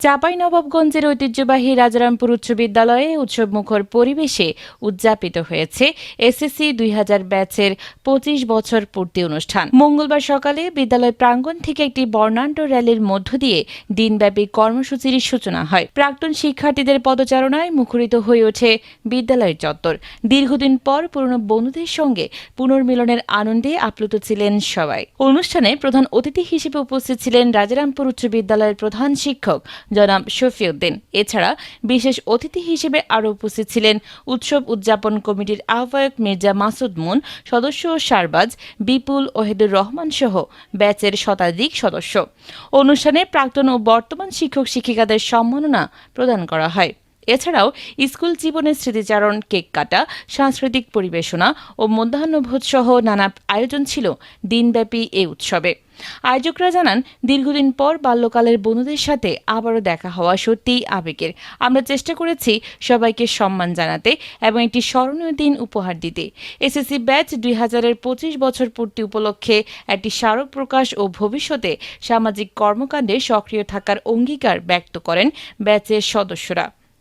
চাপাই নবাবগঞ্জের ঐতিহ্যবাহী রাজারামপুর উচ্চ বিদ্যালয়ে উৎসব মুখর পরিবেশে উদযাপিত হয়েছে এসএসসি দুই হাজার ব্যাচের পঁচিশ বছর পূর্তি অনুষ্ঠান। মঙ্গলবার সকালে বিদ্যালয় প্রাঙ্গণ থেকে একটি বর্ণাঢ্য র্যালির মধ্য দিয়ে দিনব্যাপী কর্মসূচির সূচনা হয়। প্রাক্তন শিক্ষার্থীদের পদচারণায় মুখরিত হয়ে ওঠে বিদ্যালয়ের চত্বর। দীর্ঘদিন পর পুরনো বন্ধুদের সঙ্গে পুনর্মিলনের আনন্দে আপ্লুত ছিলেন সবাই। অনুষ্ঠানে প্রধান অতিথি হিসেবে উপস্থিত ছিলেন রাজারামপুর উচ্চ বিদ্যালয়ের প্রধান শিক্ষক জনাব শফিউদ্দিন। এছাড়া বিশেষ অতিথি হিসেবে আরও উপস্থিত ছিলেন উৎসব উদযাপন কমিটির আহ্বায়ক মির্জা মাসুদ মুন, সদস্য সারবাজ বিপুল ওহেদুর রহমান সহ ব্যাচের শতাধিক সদস্য। অনুষ্ঠানে প্রাক্তন ও বর্তমান শিক্ষক শিক্ষিকাদের সম্মাননা প্রদান করা হয়। এছাড়াও স্কুল জীবনের স্মৃতিচারণ, কেক কাটা, সাংস্কৃতিক পরিবেশনা ও মধ্যাহ্নভোজ সহ নানা আয়োজন ছিল দিনব্যাপী এই উৎসবে। আয়োজকরা জানান, দীর্ঘদিন পর বাল্যকালের বন্ধুদের সাথে আবারও দেখা হওয়া সত্যিই আবেগের। আমরা চেষ্টা করেছি সবাইকে সম্মান জানাতে এবং একটি স্মরণীয় দিন উপহার দিতে। এসএসসি ব্যাচ দুই হাজারের পঁচিশ বছর পূর্তি উপলক্ষে একটি স্মারক প্রকাশ ও ভবিষ্যতে সামাজিক কর্মকাণ্ডে সক্রিয় থাকার অঙ্গীকার ব্যক্ত করেন ব্যাচের সদস্যরা।